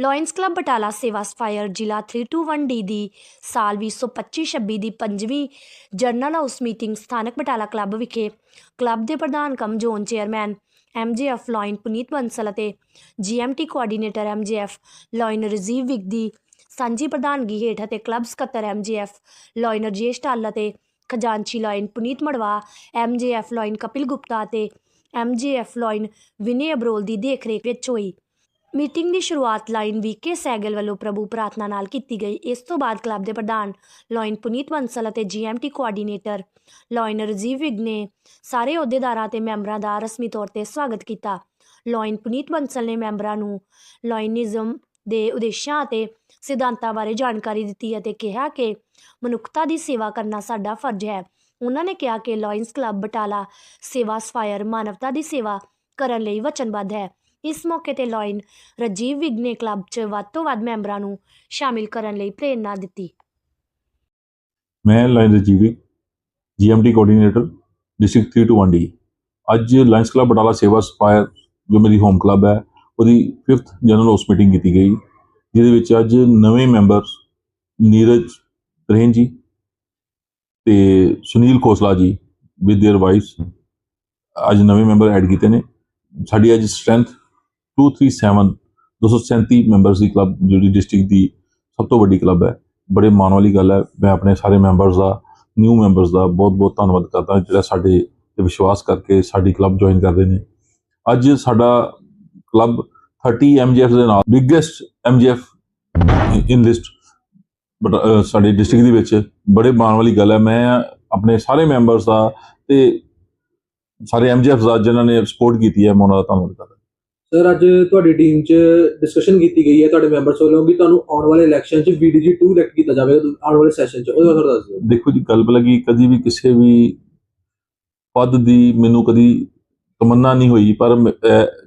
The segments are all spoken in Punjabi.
ਲਾਇਨਸ ਕਲੱਬ ਬਟਾਲਾ ਸੇਵਾ ਸਫਾਇਰ ਜ਼ਿਲ੍ਹਾ 321D ਦੀ ਸਾਲ 2025-26 ਦੀ ਪੰਜਵੀਂ ਜਰਨਲ ਹਾਊਸ ਮੀਟਿੰਗ ਸਥਾਨਕ ਬਟਾਲਾ ਕਲੱਬ ਵਿਖੇ ਕਲੱਬ ਦੇ ਪ੍ਰਧਾਨ cum zone chairman MJF Lion Puneet Bansal ਅਤੇ GMT coordinator MJF Lion Rajiv Vig ਦੀ ਸਾਂਝੀ ਪ੍ਰਧਾਨਗੀ ਹੇਠ ਅਤੇ ਕਲੱਬ ਸਕੱਤਰ ਐਮਜੀਐਫ ਲਾਇਨ ਰਜੇਸ਼ ਟਾਲ ਅਤੇ ਖਜ਼ਾਨਚੀ Lion Puneet Marwah MJF Lion Kapil Gupta ਅਤੇ ਐਮਜੀਐਫ ਲਾਇਨ ਵਿਨੇ ਅਬਰੋਲ ਦੀ ਦੇਖਰੇਖ ਵਿੱਚ ਹੋਈ। ਮੀਟਿੰਗ ਦੀ ਸ਼ੁਰੂਆਤ ਲਾਈਨ ਵੀਕੇ ਸੈਗਲ ਵੱਲੋਂ ਪ੍ਰਭੂ ਪ੍ਰਾਰਥਨਾ ਨਾਲ ਕੀਤੀ ਗਈ। ਇਸ ਤੋਂ ਬਾਅਦ ਕਲੱਬ ਦੇ ਪ੍ਰਧਾਨ ਲਾਈਨ ਪੁਨੀਤ ਬੰਸਲ ਅਤੇ GMT coordinator Lion Rajiv Vig ਨੇ ਸਾਰੇ ਅਹੁਦੇਦਾਰਾਂ ਤੇ ਮੈਂਬਰਾਂ ਦਾ ਰਸਮੀ ਤੌਰ ਤੇ ਸਵਾਗਤ ਕੀਤਾ। ਲਾਈਨ ਪੁਨੀਤ ਬੰਸਲ ਨੇ ਮੈਂਬਰਾਂ ਨੂੰ ਲਾਇਨਿਜ਼ਮ ਦੇ ਉਦੇਸ਼ਾਂ ਅਤੇ ਸਿਧਾਂਤਾਂ ਬਾਰੇ ਜਾਣਕਾਰੀ ਦਿੱਤੀ ਅਤੇ ਕਿਹਾ ਕਿ ਮਨੁੱਖਤਾ ਦੀ ਸੇਵਾ ਕਰਨਾ ਸਾਡਾ ਫਰਜ਼ ਹੈ। ਉਹਨਾਂ ਨੇ ਕਿਹਾ ਕਿ ਲਾਇਨਸ ਕਲੱਬ ਬਟਾਲਾ ਸੇਵਾ ਸਫਾਇਰ ਮਾਨਵਤਾ ਦੀ ਸੇਵਾ ਕਰਨ ਲਈ ਵਚਨਬੱਧ ਹੈ। ਇਸ ਮੌਕੇ ਤੇ ਲਾਇਨ ਰਜੀਵ ਵਿਗ ਨੇ ਕਲੱਬ 'ਚ ਵੱਧ ਤੋਂ ਵੱਧ ਮੈਂਬਰਾਂ ਨੂੰ ਸ਼ਾਮਿਲ ਕਰਨ ਲਈ ਪ੍ਰੇਰਨਾ ਦਿੱਤੀ ਮੈਂ lion Rajeevi GMT coordinator district 321D ਅੱਜ ਲਾਇਨਸ ਕਲੱਬ ਬਟਾਲਾ ਸੇਵਾ ਸਪਾਇਰ ਜੋ ਮੇਰੀ ਹੋਮ ਕਲੱਬ ਹੈ ਉਹਦੀ 5th ਜਨਰਲ ਹਾਊਸ ਮੀਟਿੰਗ ਕੀਤੀ ਗਈ ਜਿਹਦੇ ਵਿੱਚ ਅੱਜ ਨਵੇਂ ਮੈਂਬਰ ਨੀਰਜ ਤਰੇਨ ਜੀ ਤੇ ਸੁਨੀਲ ਖੋਸਲਾ ਜੀ ਵਿਦ देयर ਵਾਈਫਸ ਅੱਜ ਨਵੇਂ ਮੈਂਬਰ ਐਡ ਕੀਤੇ ਨੇ ਸਾਡੀ ਅੱਜ ਸਟਰੈਂਥ 237 237 ਮੈਂਬਰਸ ਦੀ ਕਲੱਬ ਜਿਹੜੀ ਡਿਸਟ੍ਰਿਕਟ ਦੀ ਸਭ ਤੋਂ ਵੱਡੀ ਕਲੱਬ ਹੈ। ਬੜੇ ਮਾਣ ਵਾਲੀ ਗੱਲ ਹੈ। ਮੈਂ ਆਪਣੇ ਸਾਰੇ ਮੈਂਬਰਸ ਦਾ ਨਿਊ ਮੈਂਬਰਸ ਦਾ ਬਹੁਤ ਬਹੁਤ ਧੰਨਵਾਦ ਕਰਦਾ, ਜਿਹੜਾ ਸਾਡੇ ਤੇ ਵਿਸ਼ਵਾਸ ਕਰਕੇ ਸਾਡੀ ਕਲੱਬ ਜੁਆਇਨ ਕਰਦੇ ਨੇ। ਅੱਜ ਸਾਡਾ ਕਲੱਬ 30 ਐਮਜੀਐਫ ਦੇ ਨਾਲ biggest MGF in list but ਸਾਡੇ ਡਿਸਟ੍ਰਿਕਟ ਦੇ ਵਿੱਚ। ਬੜੇ ਮਾਣ ਵਾਲੀ ਗੱਲ ਹੈ। ਮੈਂ ਆਪਣੇ ਸਾਰੇ ਮੈਂਬਰਸ ਦਾ ਤੇ ਸਾਰੇ ਐਮਜੀਐਫ ਦਾ, ਜਿਨ੍ਹਾਂ ਨੇ ਸਪੋਰਟ ਕੀਤੀ ਹੈ, ਮੈਂ ਉਹਨਾਂ ਦਾ ਧੰਨਵਾਦ ਕਰਦਾ। ਸਰ ਅੱਜ ਤੁਹਾਡੀ ਟੀਮ 'ਚ ਡਿਸਕਸ਼ਨ ਕੀਤੀ ਗਈ ਹੈ ਤੁਹਾਡੇ ਮੈਂਬਰਸ ਵੱਲੋਂ ਕਿ ਤੁਹਾਨੂੰ ਆਉਣ ਵਾਲੇ ਇਲੈਕਸ਼ਨ 'ਚ BDG 2 ਇਲੈਕਟ ਕੀਤਾ ਜਾਵੇਗਾ ਆਉਣ ਵਾਲੇ ਸੈਸ਼ਨ 'ਚ। ਉਹਦੇ ਬਾਰੇ ਦੱਸ ਦਿਓ। ਦੇਖੋ ਜੀ ਗੱਲ ਲੱਗੀ ਕਦੀ ਵੀ ਕਿਸੇ ਵੀ ਪਦ ਦੀ ਮੈਨੂੰ ਕਦੀ ਤਮੰਨਾ ਨਹੀਂ ਹੋਈ ਪਰ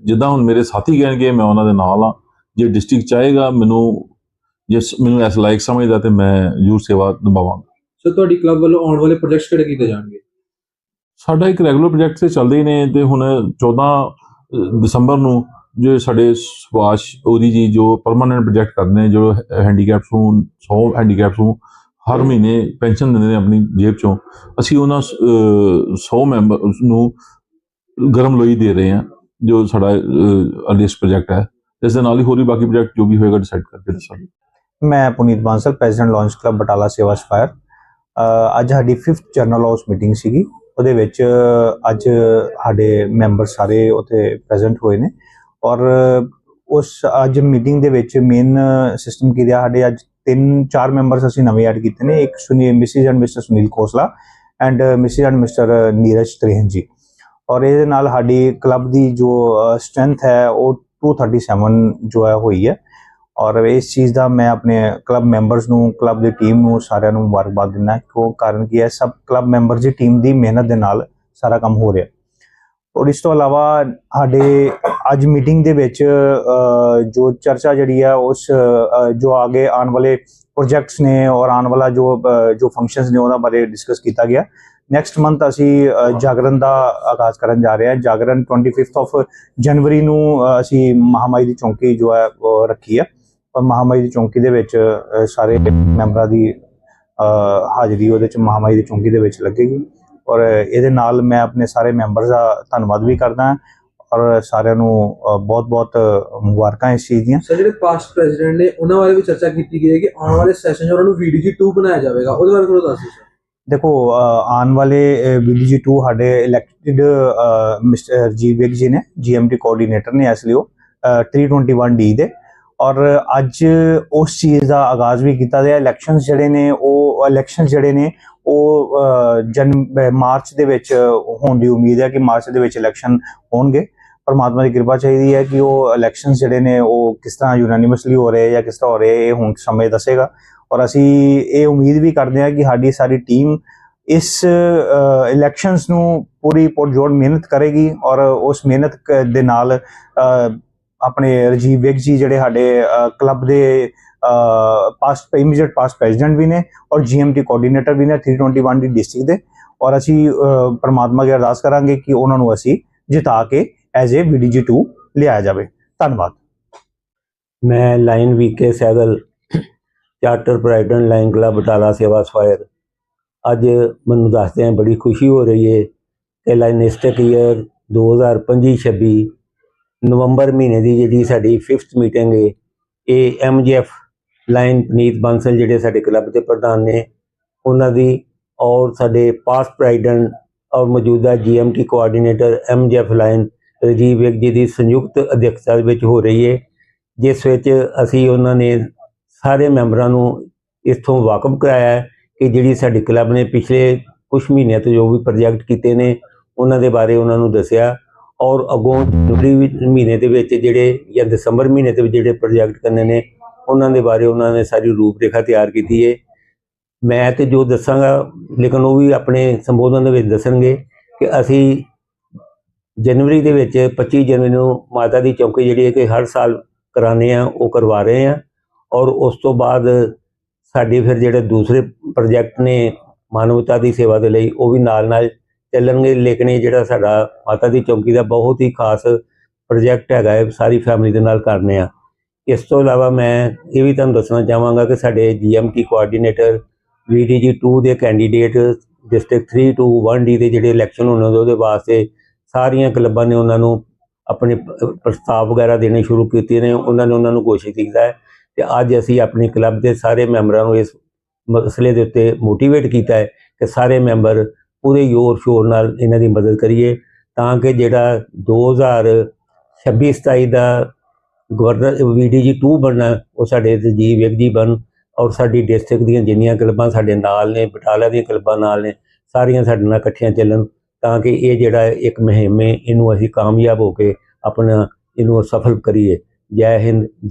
ਜਿੱਦਾਂ ਹੁਣ ਮੇਰੇ ਸਾਥੀ ਕਹਿਣਗੇ ਮੈਂ ਉਹਨਾਂ ਦੇ ਨਾਲ ਆ ਜੇ ਡਿਸਟ੍ਰਿਕਟ ਚਾਹੇਗਾ ਮੈਨੂੰ ਜੇ ਸ- ਮੈਨੂੰ ਐਸ ਲਾਇਕ ਸਮਝਦਾ ਤੇ ਮੈਂ ਜ਼ਰੂਰ ਸੇਵਾ ਨਿਭਾਵਾਂਗਾ। ਸਰ ਤੁਹਾਡੀ ਕਲੱਬ ਵੱਲੋਂ ਆਉਣ ਵਾਲੇ ਪ੍ਰੋਜੈਕਟਸ ਕਿਹੜੇ ਕੀਤੇ ਜਾਣਗੇ? ਸਾਡਾ ਇੱਕ ਰੈਗੂਲਰ ਪ੍ਰੋਜੈਕਟ ਤੇ ਚੱਲਦੇ ਹੀ ਨੇ ਤੇ ਹੁਣ 14 ਅਹ, ਦਸੰਬਰ ਨੂੰ ਜੋ ਸਾਡੇ ਸੁਭਾਸ਼ ਉਹਦੀ ਜੀ ਜੋ ਪਰਮਾਨੈਂਟ ਪ੍ਰੋਜੈਕਟ ਕਰਦੇ ਨੇ ਜੋ ਹੈਂਡੀਕੈਪਸ ਨੂੰ 100 ਹੈਂਡੀਕੈਪਸ ਨੂੰ ਹਰ ਮਹੀਨੇ ਪੈਨਸ਼ਨ ਦਿੰਦੇ ਨੇ ਆਪਣੀ ਜੇਬ ਚੋਂ ਅਸੀਂ ਉਹਨਾਂ 100 ਮੈਂਬਰ ਨੂੰ ਗਰਮ ਲੋਈ ਦੇ ਰਹੇ ਹਾਂ ਜੋ ਸਾਡਾ ਅਰਲੀਸਟ ਪ੍ਰੋਜੈਕਟ ਹੈ। ਇਸ ਦੇ ਨਾਲ ਹੀ ਹੋਰ ਵੀ ਬਾਕੀ ਪ੍ਰੋਜੈਕਟ ਜੋ ਵੀ ਹੋਏਗਾ ਡਿਸਾਈਡ ਕਰਕੇ ਦੱਸਾਂਗੇ। ਮੈਂ Puneet Bansal president lions club Batala Seva sapphire. ਅੱਜ ਸਾਡੀ 5th ਜਨਰਲ ਹਾਊਸ ਮੀਟਿੰਗ ਸੀਗੀ। ਉਹਦੇ ਵਿੱਚ ਅੱਜ ਸਾਡੇ ਮੈਂਬਰ ਸਾਰੇ ਉੱਥੇ ਪ੍ਰੈਜ਼ੈਂਟ ਹੋਏ ਨੇ। ਔਰ ਉਸ ਅੱਜ ਮੀਟਿੰਗ ਦੇ ਵਿੱਚ ਮੇਨ ਸਿਸਟਮ ਕੀ ਰਿਹਾ, ਸਾਡੇ ਅੱਜ ਤਿੰਨ, ਚਾਰ ਮੈਂਬਰਸ ਅਸੀਂ ਨਵੇਂ ਐਡ ਕੀਤੇ ਨੇ। ਇੱਕ ਸੁਨੀ Mrs and Mister Sunil Khosla and Mrs and Mister Neeraj Trehan ji. ਔਰ ਇਹਦੇ ਨਾਲ ਸਾਡੀ ਕਲੱਬ ਦੀ ਜੋ ਸਟਰੈਂਥ ਹੈ, ਉਹ 237 ਜੋ ਹੈ ਹੋਈ ਹੈ। ਔਰ ਇਸ ਚੀਜ਼ ਦਾ ਮੈਂ ਆਪਣੇ ਕਲੱਬ ਮੈਂਬਰਸ ਨੂੰ ਕਲੱਬ ਦੀ ਟੀਮ ਨੂੰ ਸਾਰਿਆਂ ਨੂੰ ਮੁਬਾਰਕਬਾਦ ਦਿੰਦਾ ਕਿਉਂ ਕਾਰਨ ਕੀ ਹੈ ਸਭ ਕਲੱਬ ਮੈਂਬਰਸ ਦੀ ਟੀਮ ਦੀ ਮਿਹਨਤ ਦੇ ਨਾਲ ਸਾਰਾ ਕੰਮ ਹੋ ਰਿਹਾ। ਔਰ ਇਸ ਤੋਂ ਇਲਾਵਾ ਸਾਡੇ ਅੱਜ ਮੀਟਿੰਗ ਦੇ ਵਿੱਚ ਜੋ ਚਰਚਾ ਜਿਹੜੀ ਆ ਉਸ ਅ, ਜੋ ਅੱਗੇ ਆਉਣ ਵਾਲੇ ਪ੍ਰੋਜੈਕਟਸ ਨੇ ਔਰ ਆਉਣ ਵਾਲਾ ਜੋ ਜੋ ਫੰਕਸ਼ਨਸ ਨੇ ਉਹਨਾਂ ਬਾਰੇ ਡਿਸਕਸ ਕੀਤਾ ਗਿਆ। ਨੈਕਸਟ ਮੰਥ ਅਸੀਂ ਜਾਗਰਣ ਦਾ ਆਗਾਜ਼ ਕਰਨ ਜਾ ਰਹੇ ਹਾਂ। ਜਾਗਰਣ 25th ਆਫ ਜਨਵਰੀ ਨੂੰ ਅਸੀਂ ਮਹਾਮਾਈ ਦੀ ਚੌਂਕੀ ਜੋ ਹੈ ਰੱਖੀ ਹੈ। ਮਹਾਮਾਈ ਦੀ ਚੌਂਕੀ ਦੇ ਵਿੱਚ ਸਾਰੇ ਮੈਂਬਰਾਂ ਦੀ ਹਾਜ਼ਰੀ ਉਹਦੇ ਚ ਮਹਾਮਾਈ ਦੀ ਚੌਂਕੀ ਦੇ ਵਿੱਚ ਲੱਗੇਗੀ। ਔਰ ਇਹਦੇ ਨਾਲ ਮੈਂ ਆਪਣੇ ਸਾਰੇ ਮੈਂਬਰਸ ਦਾ ਧੰਨਵਾਦ ਵੀ ਕਰਦਾ ਹਾਂ ਔਰ ਸਾਰਿਆਂ ਨੂੰ ਬਹੁਤ-ਬਹੁਤ ਮੁਬਾਰਕਾਂ ਇਸ ਚੀਜ਼ ਦੀਆਂ। ਸਰ ਜਿਹੜੇ ਪਾਸਟ ਪ੍ਰੈਜ਼ੀਡੈਂਟ ਨੇ ਉਹਨਾਂ ਬਾਰੇ ਵੀ ਚਰਚਾ ਕੀਤੀ ਗਈ ਹੈ ਕਿ ਆਉਣ ਵਾਲੇ ਸੈਸ਼ਨ 'ਚ ਉਹਨਾਂ ਨੂੰ BDG 2 ਬਣਾਇਆ ਜਾਵੇਗਾ। ਉਹਦੇ ਬਾਰੇ ਥੋੜ੍ਹਾ ਦੱਸ ਸਰ। ਦੇਖੋ ਅ, ਆਉਣ ਵਾਲੇ ਵੀਡੀਜੀ 2 ਸਾਡੇ ਇਲੈਕਟਿਡ ਮਿਸਟਰ ਜੀ ਵਿਗ ਜੀ ਨੇ ਜੀਐਮਟੀ ਕੋਆਰਡੀਨੇਟਰ ਨੇ ਇਸ ਲਈ ਉਹ ਅ, 321D ਦੇ। ਔਰ ਅੱਜ ਉਸ ਚੀਜ਼ ਦਾ ਆਗਾਜ਼ ਵੀ ਕੀਤਾ ਗਿਆ। ਇਲੈਕਸ਼ਨਸ ਜਿਹੜੇ ਨੇ, ਉਹ ਇਲੈਕਸ਼ਨ ਜਿਹੜੇ ਨੇ, ਉਹ ਜਨ ਮਾਰਚ ਦੇ ਵਿੱਚ ਹੋਣ ਦੀ ਉਮੀਦ ਹੈ ਕਿ ਮਾਰਚ ਦੇ ਵਿੱਚ ਇਲੈਕਸ਼ਨ ਹੋਣਗੇ। ਪਰਮਾਤਮਾ ਦੀ ਕਿਰਪਾ ਚਾਹੀਦੀ ਹੈ ਕਿ ਉਹ ਇਲੈਕਸ਼ਨ ਜਿਹੜੇ ਨੇ, ਉਹ ਕਿਸ ਤਰ੍ਹਾਂ ਯੂਨਾਨੀਮਸਲੀ ਹੋ ਰਹੇ ਜਾਂ ਕਿਸ ਤਰ੍ਹਾਂ ਹੋ ਰਹੇ, ਇਹ ਹੁਣ ਸਮੇਂ ਦੱਸੇਗਾ। ਔਰ ਅਸੀਂ ਇਹ ਉਮੀਦ ਵੀ ਕਰਦੇ ਹਾਂ ਕਿ ਸਾਡੀ ਸਾਰੀ ਟੀਮ ਇਸ ਇਲੈਕਸ਼ਨਸ ਨੂੰ ਪੂਰੀ ਪੁਰਜੋਰ ਮਿਹਨਤ ਕਰੇਗੀ ਔਰ ਉਸ ਮਿਹਨਤ ਕ- ਦੇ ਨਾਲ ਆਪਣੇ ਰਜੀਵ ਵਿਗ ਜੀ ਜਿਹੜੇ ਸਾਡੇ ਕਲੱਬ ਦੇ ਪਾਸਟ ਇਮੀਡੀਏਟ ਪਾਸਟ ਪ੍ਰੈਜ਼ੀਡੈਂਟ ਵੀ ਨੇ ਔਰ ਜੀਐਮਟੀ ਕੋਆਰਡੀਨੇਟਰ ਵੀ ਨੇ 321 ਦੀ ਡਿਸਟ੍ਰਿਕਟ ਦੇ ਔਰ ਅਸੀਂ ਪਰਮਾਤਮਾ ਪ੍ਰਮਾਤਮਾ ਅਰਦਾਸ ਕਰਾਂਗੇ ਕਿ ਉਹਨਾਂ ਨੂੰ ਅਸੀਂ ਜਿਤਾ ਕੇ ਐਜ਼ ਏ BDG2 ਲਿਆਇਆ ਜਾਵੇ। ਧੰਨਵਾਦ। ਮੈਂ lion V K Sehgal charter president lion club Batala Seva sapphire. ਅੱਜ ਮੈਨੂੰ ਦੱਸਦੇ ਹਾਂ ਬੜੀ ਖੁਸ਼ੀ ਹੋ ਰਹੀ ਹੈ ਕਿ ਲਾਈਨਿਸਟਿਕ ਈਅਰ 2025-26 ਨਵੰਬਰ ਮਹੀਨੇ ਦੀ ਜਿਹੜੀ ਸਾਡੀ 5th ਮੀਟਿੰਗ ਹੈ ਇਹ ਐਮਜੀਐਫ ਲਾਈਨ ਪਨੀਤ ਬਾਂਸਲ ਜਿਹੜੇ ਸਾਡੇ ਕਲੱਬ ਦੇ ਪ੍ਰਧਾਨ ਨੇ, ਉਹਨਾਂ ਦੀ ਔਰ ਸਾਡੇ ਪਾਸਟ ਪ੍ਰਾਈਡਨ ਔਰ ਮੌਜੂਦਾ GMT coordinator MJF Lion Rajiv Vig ji ਦੀ ਸੰਯੁਕਤ ਅਧਿਕਸ਼ਤਾ ਵਿੱਚ ਹੋ ਰਹੀ ਹੈ ਜਿਸ ਵਿੱਚ ਅਸੀਂ ਉਹਨਾਂ ਨੇ ਸਾਰੇ ਮੈਂਬਰਾਂ ਨੂੰ ਇਥੋਂ ਵਾਕਫ ਕਰਾਇਆ ਕਿ ਜਿਹੜੀ ਸਾਡੀ ਕਲੱਬ ਨੇ ਪਿਛਲੇ ਕੁਝ ਮਹੀਨਿਆਂ ਤੋਂ ਜੋ ਵੀ ਪ੍ਰੋਜੈਕਟ ਕੀਤੇ ਨੇ, ਉਹਨਾਂ ਦੇ ਬਾਰੇ ਉਹਨਾਂ ਨੂੰ ਦੱਸਿਆ। ਔਰ ਅੱਗੋਂ ਜਨਵਰੀ ਮਹੀਨੇ ਦੇ ਵਿੱਚ ਜਿਹੜੇ ਜਾਂ ਦਸੰਬਰ ਮਹੀਨੇ ਦੇ ਵਿੱਚ ਜਿਹੜੇ ਪ੍ਰੋਜੈਕਟ ਕਰਨੇ ਨੇ, ਉਹਨਾਂ ਦੇ ਬਾਰੇ ਉਹਨਾਂ ਨੇ ਸਾਰੀ ਰੂਪਰੇਖਾ ਤਿਆਰ ਕੀਤੀ ਹੈ ਮੈਂ ਤੇ ਜੋ ਦੱਸਾਂਗਾ, ਲੇਕਿਨ ਉਹ ਵੀ ਆਪਣੇ ਸੰਬੋਧਨ ਦੇ ਵਿੱਚ ਦੱਸਣਗੇ ਕਿ ਅਸੀਂ ਜਨਵਰੀ ਦੇ ਵਿੱਚ 25 ਜਨਵਰੀ ਨੂੰ ਮਾਤਾ ਦੀ ਚੌਕੀ ਜਿਹੜੀ ਹੈ ਕਿ ਹਰ ਸਾਲ ਕਰਾਉਂਦੇ ਆ ਉਹ ਕਰਵਾ ਰਹੇ ਆ ਔਰ ਉਸ ਤੋਂ ਬਾਅਦ ਸਾਡੇ ਫਿਰ ਜਿਹੜੇ ਦੂਸਰੇ ਪ੍ਰੋਜੈਕਟ ਨੇ ਮਾਨਵਤਾ ਦੀ ਸੇਵਾ ਦੇ ਲਈ, ਉਹ ਵੀ ਨਾਲ ਨਾਲ ਚੱਲਣਗੇ, ਲੇਕਿਨ ਇਹ ਜਿਹੜਾ ਸਾਡਾ ਮਾਤਾ ਦੀ ਚੌਂਕੀ ਦਾ ਬਹੁਤ ਹੀ ਖਾਸ ਪ੍ਰੋਜੈਕਟ ਹੈਗਾ ਹੈ ਸਾਰੀ ਫੈਮਿਲੀ ਦੇ ਨਾਲ ਕਰਨੇ ਆ। ਇਸ ਤੋਂ ਇਲਾਵਾ ਮੈਂ ਇਹ ਵੀ ਤੁਹਾਨੂੰ ਦੱਸਣਾ ਚਾਹਾਂਗਾ ਕਿ ਸਾਡੇ ਜੀਐਮਟੀ ਕੋਆਰਡੀਨੇਟਰ ਵੀਡੀਜੀ 2 ਦੇ ਕੈਂਡੀਡੇਟ ਡਿਸਟ੍ਰਿਕਟ 3 ਟੂ 1D ਦੇ ਜਿਹੜੇ ਇਲੈਕਸ਼ਨ ਹੋਣੇ ਨੇ, ਉਹਦੇ ਵਾਸਤੇ ਸਾਰੀਆਂ ਕਲੱਬਾਂ ਨੇ ਉਹਨਾਂ ਨੂੰ ਆਪਣੇ ਪ੍ਰਸਤਾਵ ਵਗੈਰਾ ਦੇਣੇ ਸ਼ੁਰੂ ਕੀਤੇ ਨੇ, ਉਹਨਾਂ ਨੇ ਉਹਨਾਂ ਨੂੰ ਘੋਸ਼ਿਤ ਕੀਤਾ ਹੈ ਤੇ ਅੱਜ ਅਸੀਂ ਆਪਣੀ ਕਲੱਬ ਦੇ ਸਾਰੇ ਮੈਂਬਰਾਂ ਨੂੰ ਇਸ ਮਸਲੇ ਦੇ ਉੱਤੇ ਮੋਟੀਵੇਟ ਕੀਤਾ ਹੈ ਕਿ ਸਾਰੇ ਮੈਂਬਰ ਪੂਰੇ ਜ਼ੋਰ ਸ਼ੋਰ ਨਾਲ ਇਹਨਾਂ ਦੀ ਮਦਦ ਕਰੀਏ ਤਾਂ ਕਿ ਜਿਹੜਾ 2026 27 ਦਾ ਗਵਰਨਰ ਵੀਡੀਜੀ 2 ਬਣਨਾ, ਉਹ ਸਾਡੇ ਰਜੀਵ ਵਿਕ ਜੀ ਬਣ ਔਰ ਸਾਡੀ ਡਿਸਟ੍ਰਿਕਟ ਦੀਆਂ ਜਿੰਨੀਆਂ ਕਲੱਬਾਂ ਸਾਡੇ ਨਾਲ ਨੇ, ਬਟਾਲਾ ਦੀਆਂ ਕਲੱਬਾਂ ਨਾਲ ਨੇ, ਸਾਰੀਆਂ ਸਾਡੇ ਨਾਲ ਇਕੱਠੀਆਂ ਚੱਲਣ ਤਾਂ ਕਿ ਇਹ ਜਿਹੜਾ ਇੱਕ ਮੁਹਿੰਮ ਹੈ, ਇਹਨੂੰ ਅਸੀਂ ਕਾਮਯਾਬ ਹੋ ਕੇ ਆਪਣਾ ਇਹਨੂੰ ਸਫਲ ਕਰੀਏ। ਜੈ ਹਿੰਦ